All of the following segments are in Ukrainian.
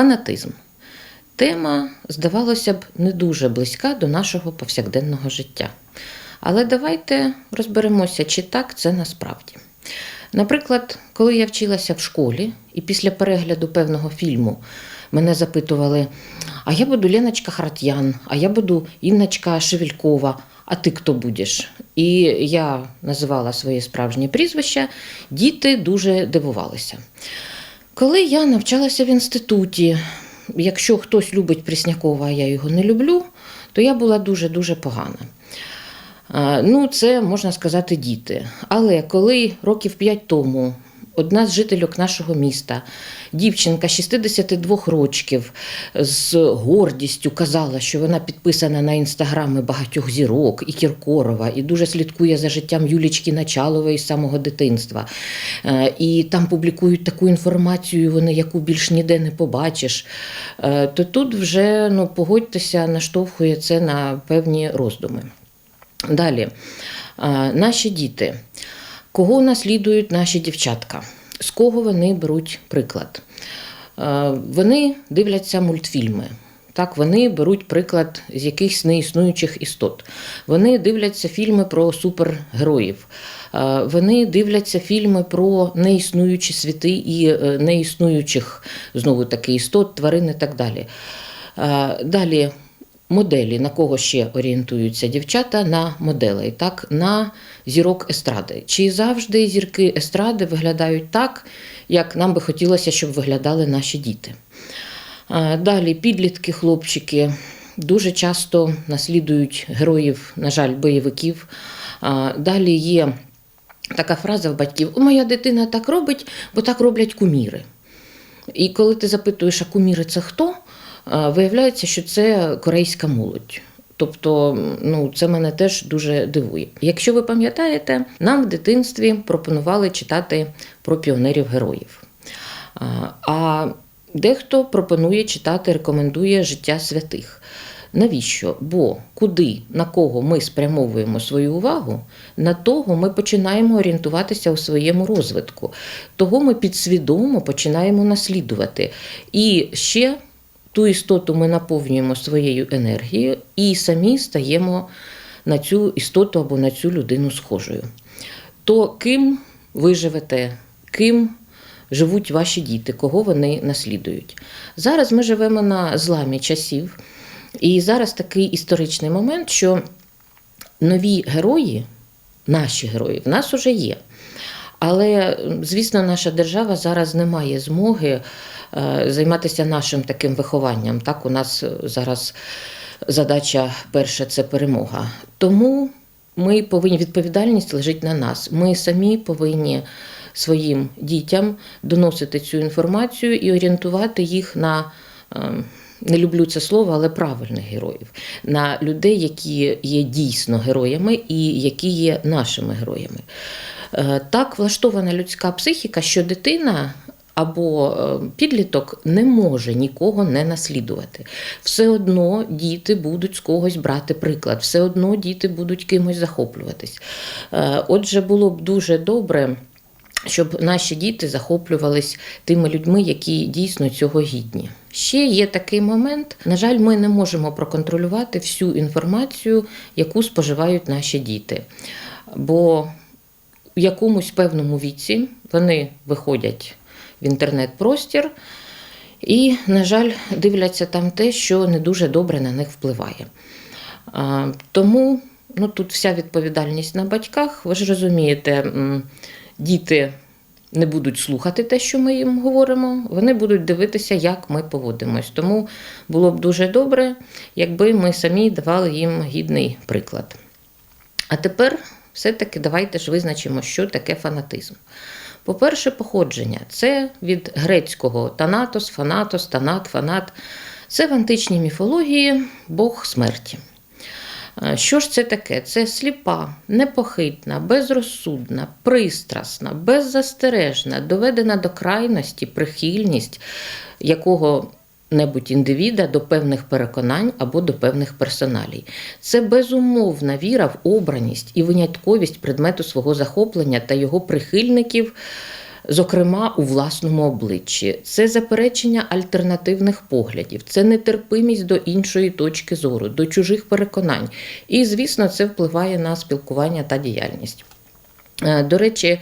Фанатизм. Тема, здавалося б, не дуже близька до нашого повсякденного життя. Але давайте розберемося, чи так це насправді. Наприклад, коли я вчилася в школі, і після перегляду певного фільму мене запитували: а я буду Леночка Хратян, а я буду Інночка Шевелькова, а ти хто будеш? І я називала своє справжнє прізвище, діти дуже дивувалися. Коли я навчалася в інституті, якщо хтось любить Преснякова, а я його не люблю, то я була дуже-дуже погана. Ну, це можна сказати діти. Але коли років п'ять тому одна з жительок нашого міста, дівчинка 62 років, з гордістю казала, що вона підписана на інстаграми багатьох зірок і Кіркорова, і дуже слідкує за життям Юлічки Началової з самого дитинства. Е, І там публікують таку інформацію, вони, яку більш ніде не побачиш. Е, То тут вже ну, погодьтеся, наштовхує це на певні роздуми. Далі, наші діти. Кого наслідують наші дівчатка? З кого вони беруть приклад? Е, Вони дивляться мультфільми. Так, вони беруть приклад з якихось неіснуючих істот. Вони дивляться фільми про супергероїв. Е, Вони дивляться фільми про неіснуючі світи і е, неіснуючих знову таки істот, тварин і так далі. Далі моделі, на кого ще орієнтуються дівчата, на моделей, так, на зірок естради. Чи завжди зірки естради виглядають так, як нам би хотілося, щоб виглядали наші діти? Далі підлітки, хлопчики дуже часто наслідують героїв, на жаль, бойовиків. Далі є така фраза в батьків: моя дитина так робить, бо так роблять куміри. І коли ти запитуєш, а куміри це хто? Виявляється, що це корейська молодь. Тобто, ну це мене теж дуже дивує. Якщо ви пам'ятаєте, нам в дитинстві пропонували читати про піонерів героїв. А дехто пропонує читати, рекомендує життя святих. Навіщо? Бо куди, на кого ми спрямовуємо свою увагу, на того ми починаємо орієнтуватися у своєму розвитку. Того ми підсвідомо починаємо наслідувати. І ще ту істоту ми наповнюємо своєю енергією і самі стаємо на цю істоту або на цю людину схожою. То ким ви живете, ким живуть ваші діти, кого вони наслідують? Зараз ми живемо на зламі часів, і зараз такий історичний момент, що нові герої, наші герої, в нас уже є. Але, звісно, наша держава зараз не має змоги займатися нашим таким вихованням. Так, у нас зараз задача перша це перемога. Тому ми повинні відповідальність лежить на нас. Ми самі повинні своїм дітям доносити цю інформацію і орієнтувати їх на. е, Не люблю це слово, але правильних героїв, на людей, які є дійсно героями і які є нашими героями. Е, Так влаштована людська психіка, що дитина або е, підліток не може нікого не наслідувати. Все одно діти будуть з когось брати приклад, все одно діти будуть кимось захоплюватись. Е, Отже, було б дуже добре. Щоб наші діти захоплювались тими людьми, які дійсно цього гідні. Ще є такий момент. На жаль, ми не можемо проконтролювати всю інформацію, яку споживають наші діти. Бо в якомусь певному віці вони виходять в інтернет-простір і, на жаль, дивляться там те, що не дуже добре на них впливає. Тому ну, тут вся відповідальність на батьках. Ви ж розумієте, діти не будуть слухати те, що ми їм говоримо, вони будуть дивитися, як ми поводимось. Тому було б дуже добре, якби ми самі давали їм гідний приклад. А тепер все-таки давайте ж визначимо, що таке фанатизм. По-перше, походження це від грецького танатос, фанатос, танат, фанат. Це в античній міфології Бог смерті. Що ж це таке? Це сліпа, непохитна, безрозсудна, пристрасна, беззастережна, доведена до крайності прихильність якого небудь індивіда до певних переконань або до певних персоналій. Це безумовна віра в обраність і винятковість предмету свого захоплення та його прихильників зокрема у власному обличчі, це заперечення альтернативних поглядів, це нетерпимість до іншої точки зору, до чужих переконань. І, звісно, це впливає на спілкування та діяльність. Е, До речі,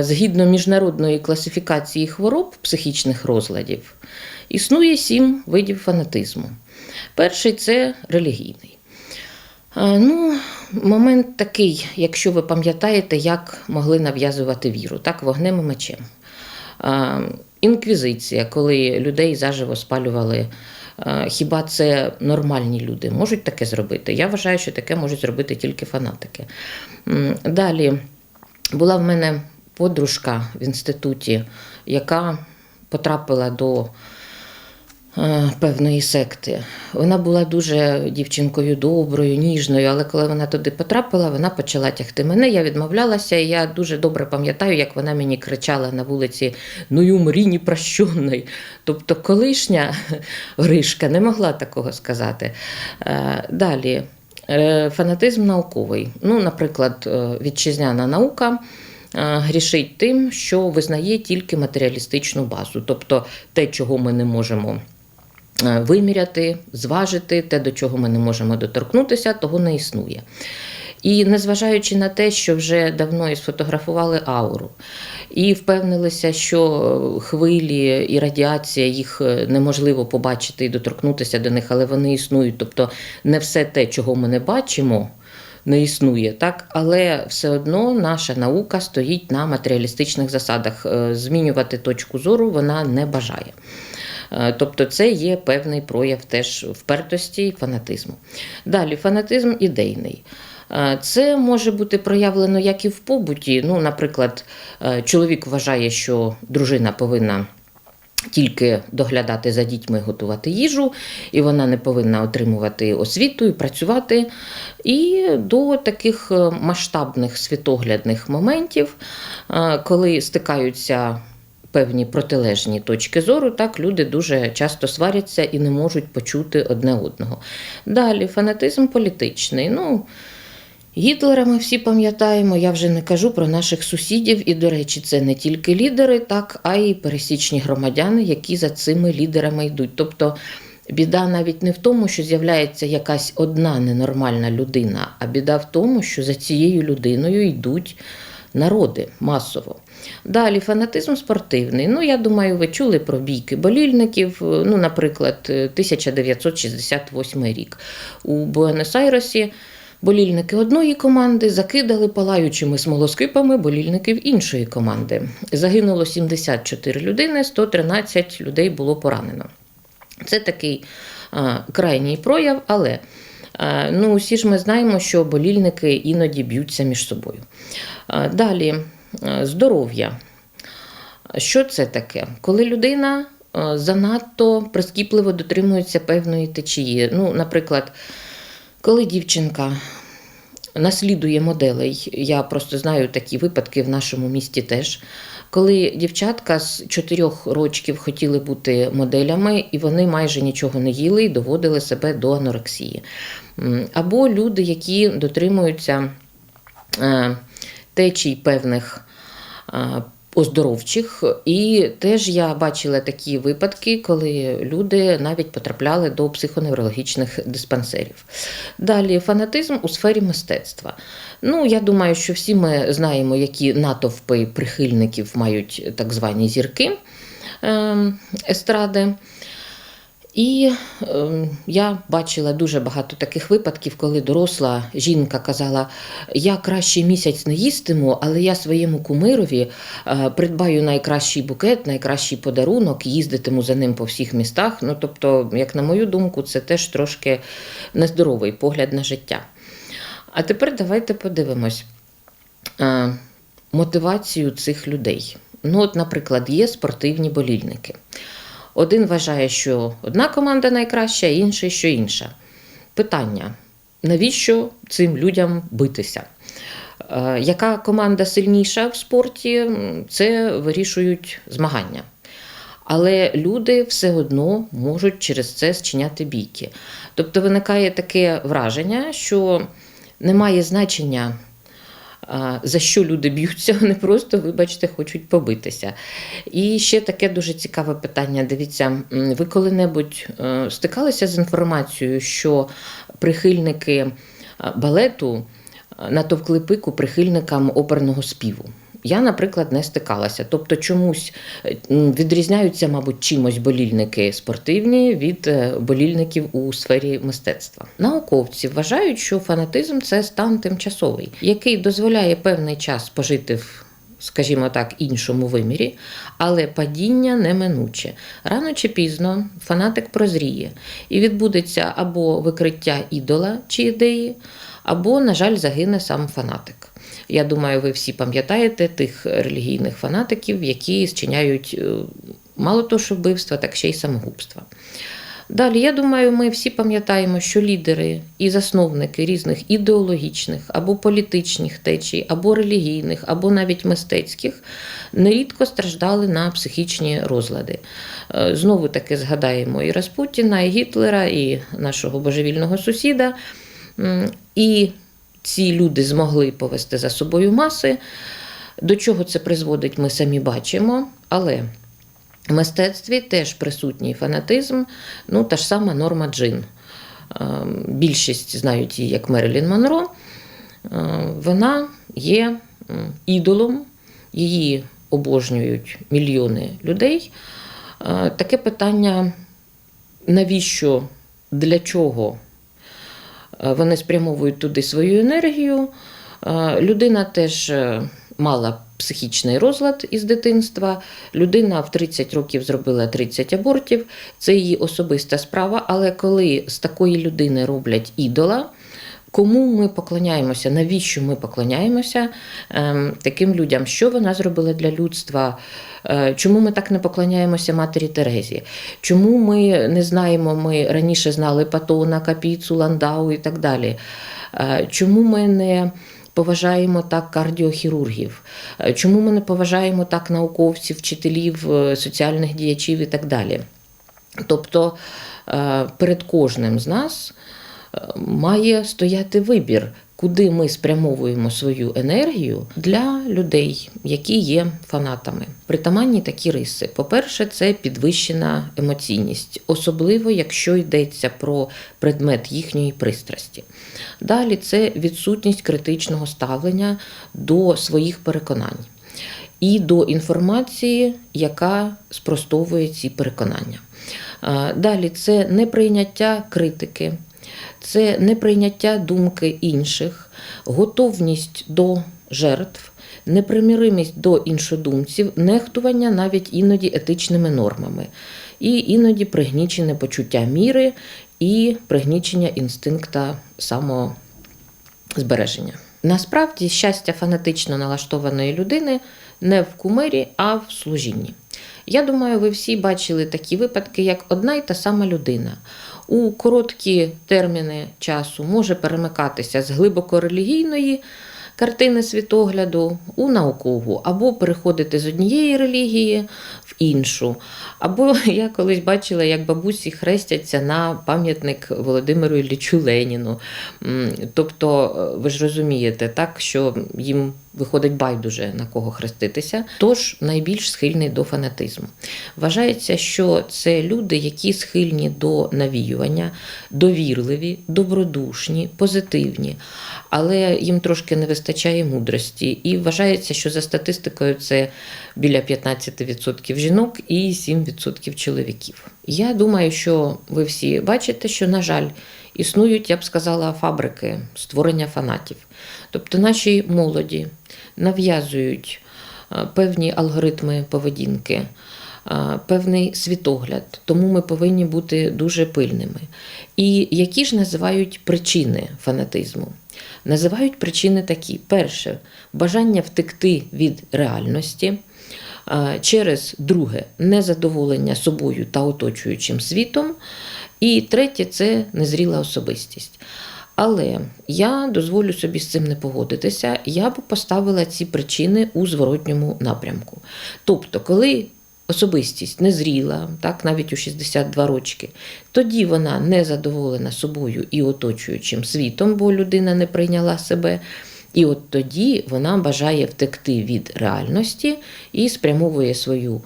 згідно міжнародної класифікації хвороб психічних розладів, існує сім видів фанатизму. Перший це релігійний. Е, Ну, момент такий, якщо ви пам'ятаєте, як могли нав'язувати віру, так, вогнем і мечем. Е, Інквізиція, коли людей заживо спалювали. Е, Хіба це нормальні люди можуть таке зробити? Я вважаю, що таке можуть зробити тільки фанатики. Далі була в мене подружка в інституті, яка потрапила до е, певної секти. Вона була дуже дівчинкою доброю, ніжною, але коли вона туди потрапила, вона почала тягти мене. Я відмовлялася, і я дуже добре пам'ятаю, як вона мені кричала на вулиці Ну й умрі ні прощонний. Тобто колишня Гришка не могла такого сказати. Е, Далі. Е, Фанатизм науковий. Ну, наприклад, вітчизняна наука грішить тим, що визнає тільки матеріалістичну базу, тобто те, чого ми не можемо е, виміряти, зважити, те, до чого ми не можемо доторкнутися, того не існує. І незважаючи на те, що вже давно і сфотографували ауру, і впевнилися, що хвилі і радіація їх е, неможливо побачити і доторкнутися до них, але вони існують. Тобто не все те, чого ми не бачимо, не існує, так але все одно наша наука стоїть на матеріалістичних засадах. Е, Змінювати точку зору вона не бажає. Е, Тобто це є певний прояв теж впертості і фанатизму. Далі фанатизм ідейний. Е, Це може бути проявлено як і в побуті. Ну, наприклад, чоловік вважає, що дружина повинна тільки доглядати за дітьми, готувати їжу, і вона не повинна отримувати освіту і працювати. І до таких е, масштабних світоглядних моментів, е, коли стикаються певні протилежні точки зору, так люди дуже часто сваряться і не можуть почути одне одного. Далі фанатизм політичний. Ну, Гітлера ми всі пам'ятаємо, я вже не кажу про наших сусідів, і, до речі, це не тільки лідери, так, а й пересічні громадяни, які за цими лідерами йдуть. Тобто біда навіть не в тому, що з'являється якась одна ненормальна людина, а біда в тому, що за цією людиною йдуть народи масово. Далі фанатизм спортивний. Ну, я думаю, ви чули про бійки болільників. Ну, наприклад, 1968 рік у Буенос-Айресі. Болільники одної команди закидали палаючими смолоскипами болільників іншої команди. Загинуло 74 людини, 113 людей було поранено. Це такий а, крайній прояв, але а, ну, всі ж ми знаємо, що болільники іноді б'ються між собою. А, далі здоров'я. Що це таке? Коли людина занадто прискіпливо дотримується певної течії. Ну, наприклад, коли дівчинка наслідує моделей, я просто знаю такі випадки в нашому місті теж. Коли дівчатка з чотирьох рочків хотіли бути моделями, і вони майже нічого не їли і доводили себе до анорексії. Або люди, які дотримуються е, течій певних е, оздоровчих, і теж я бачила такі випадки, коли люди навіть потрапляли до психоневрологічних диспансерів. Далі фанатизм у сфері мистецтва. Ну, я думаю, що всі ми знаємо, які натовпи прихильників мають так звані зірки е, естради. І е, я бачила дуже багато таких випадків, коли доросла жінка казала: я краще місяць не їстиму, але я своєму кумирові е, придбаю найкращий букет, найкращий подарунок, їздитиму за ним по всіх містах. Ну, тобто, як на мою думку, це теж трошки нездоровий погляд на життя. А тепер давайте подивимось е, мотивацію цих людей. Ну, от, наприклад, є спортивні болільники. Один вважає, що одна команда найкраща, інший, що інша. Питання: навіщо цим людям битися? Е, Яка команда сильніша в спорті, це вирішують змагання. Але люди все одно можуть через це зчиняти бійки. Тобто виникає таке враження, що немає значення, за що люди б'ються, вони просто, вибачте, хочуть побитися. І ще таке дуже цікаве питання. Дивіться, ви коли-небудь е, стикалися з інформацією, що прихильники балету натовкли пику прихильникам оперного співу? Я, наприклад, не стикалася. Тобто, чомусь е, відрізняються, мабуть, чимось болільники спортивні від е, болільників у сфері мистецтва. Науковці вважають, що фанатизм це стан тимчасовий, який дозволяє певний час пожити в. Скажімо так, іншому вимірі, але падіння неминуче. Рано чи пізно фанатик прозріє і відбудеться або викриття ідола чи ідеї, або, на жаль, загине сам фанатик. Я думаю, ви всі пам'ятаєте тих релігійних фанатиків, які зчиняють е, мало того, що вбивства, так ще й самогубства. Далі, я думаю, ми всі пам'ятаємо, що лідери і засновники різних ідеологічних або політичних течій, або релігійних, або навіть мистецьких нерідко страждали на психічні розлади. Е, Знову таки згадаємо і Распутіна, і Гітлера, і нашого божевільного сусіда. І ці люди змогли повести за собою маси. До чого це призводить, ми самі бачимо, але в мистецтві теж присутній фанатизм, ну та ж сама Норма Джин. Е, Більшість знають її як Мерилін Монро. Е, Вона є ідолом, її обожнюють мільйони людей. Е, Таке питання: навіщо, для чого вони спрямовують туди свою енергію. Е, Людина теж е, мала психічний розлад із дитинства. Людина в 30 років зробила 30 абортів. Це її особиста справа. Але коли з такої людини роблять ідола, кому ми поклоняємося, навіщо ми поклоняємося ем, таким людям? Що вона зробила для людства? Е, Чому ми так не поклоняємося матері Терезі? Чому ми не знаємо, ми раніше знали Патона, Капіцу, Ландау і так далі? Е, Чому ми не поважаємо так кардіохірургів? Е, Чому ми не поважаємо так науковців, вчителів, соціальних діячів і так далі? Тобто перед кожним з нас має стояти вибір, куди ми спрямовуємо свою енергію для людей, які є фанатами. Притаманні такі риси. По-перше, це підвищена емоційність, особливо якщо йдеться про предмет їхньої пристрасті. Далі це відсутність критичного ставлення до своїх переконань і до інформації, яка спростовує ці переконання. Далі це неприйняття критики, це неприйняття думки інших, готовність до жертв, непримиримість до іншодумців, нехтування навіть іноді етичними нормами, і іноді пригнічене почуття міри і пригнічення інстинкта самозбереження. Насправді щастя фанатично налаштованої людини не в кумирі, а в служінні. Я думаю, ви всі бачили такі випадки, як одна й та сама людина у короткі терміни часу може перемикатися з глибоко релігійної картини світогляду у наукову, або переходити з однієї релігії в іншу. Або я колись бачила, як бабусі хрестяться на пам'ятник Володимиру Іллічу Леніну. Тобто, е, ви ж розумієте, так, що їм виходить байдуже на кого хреститися, тож найбільш схильний до фанатизму. Вважається, що це люди, які схильні до навіювання, довірливі, добродушні, позитивні, але їм трошки не вистачає мудрості. І вважається, що за статистикою це біля 15% жінок і 7% чоловіків. Я думаю, що ви всі бачите, що, на жаль, існують, я б сказала, фабрики створення фанатів. Тобто нашій молоді нав'язують е, певні алгоритми поведінки, е, певний світогляд, тому ми повинні бути дуже пильними. І які ж називають причини фанатизму? Називають причини такі: перше бажання втекти від реальності. е, Через друге незадоволення собою та оточуючим світом. І третє це незріла особистість. Але я дозволю собі з цим не погодитися. Я б поставила ці причини у зворотньому напрямку. Тобто, коли особистість незріла, так, навіть у 62 рочки, тоді вона не задоволена собою і оточуючим світом, бо людина не прийняла себе. І от тоді вона бажає втекти від реальності і спрямовує свою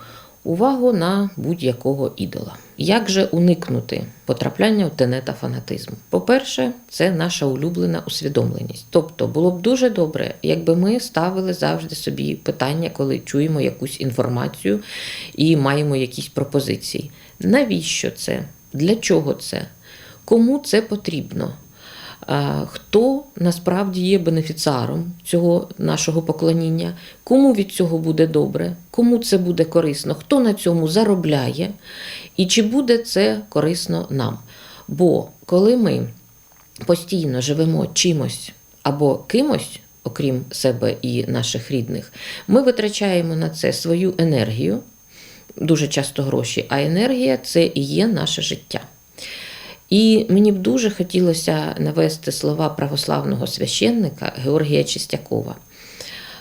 увагу на будь-якого ідола. Як же уникнути потрапляння в тенета фанатизму? По-перше, це наша улюблена усвідомленість. Тобто було б дуже добре, якби ми ставили завжди собі питання, коли чуємо якусь інформацію і маємо якісь пропозиції. Навіщо це? Для чого це? Кому це потрібно? Хто насправді є бенефіціаром цього нашого поклоніння, кому від цього буде добре, кому це буде корисно, хто на цьому заробляє, і чи буде це корисно нам? Бо коли ми постійно живемо чимось або кимось, окрім себе і наших рідних, ми витрачаємо на це свою енергію, дуже часто гроші, а енергія це і є наше життя. І мені б дуже хотілося навести слова православного священника Георгія Чистякова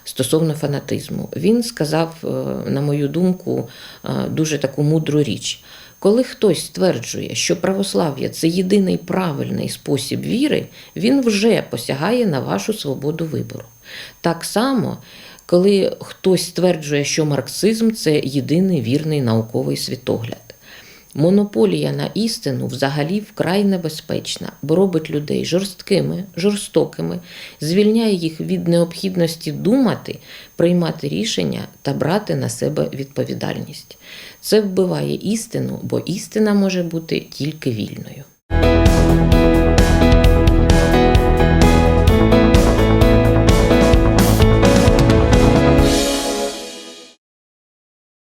стосовно фанатизму. Він сказав, е, на мою думку, е, дуже таку мудру річ. Коли хтось стверджує, що православ'я це єдиний правильний спосіб віри, він вже посягає на вашу свободу вибору. Так само, коли хтось стверджує, що марксизм це єдиний вірний науковий світогляд. Монополія на істину взагалі вкрай небезпечна, бо робить людей жорсткими, жорстокими, звільняє їх від необхідності думати, приймати рішення та брати на себе відповідальність. Це вбиває істину, бо істина може бути тільки вільною.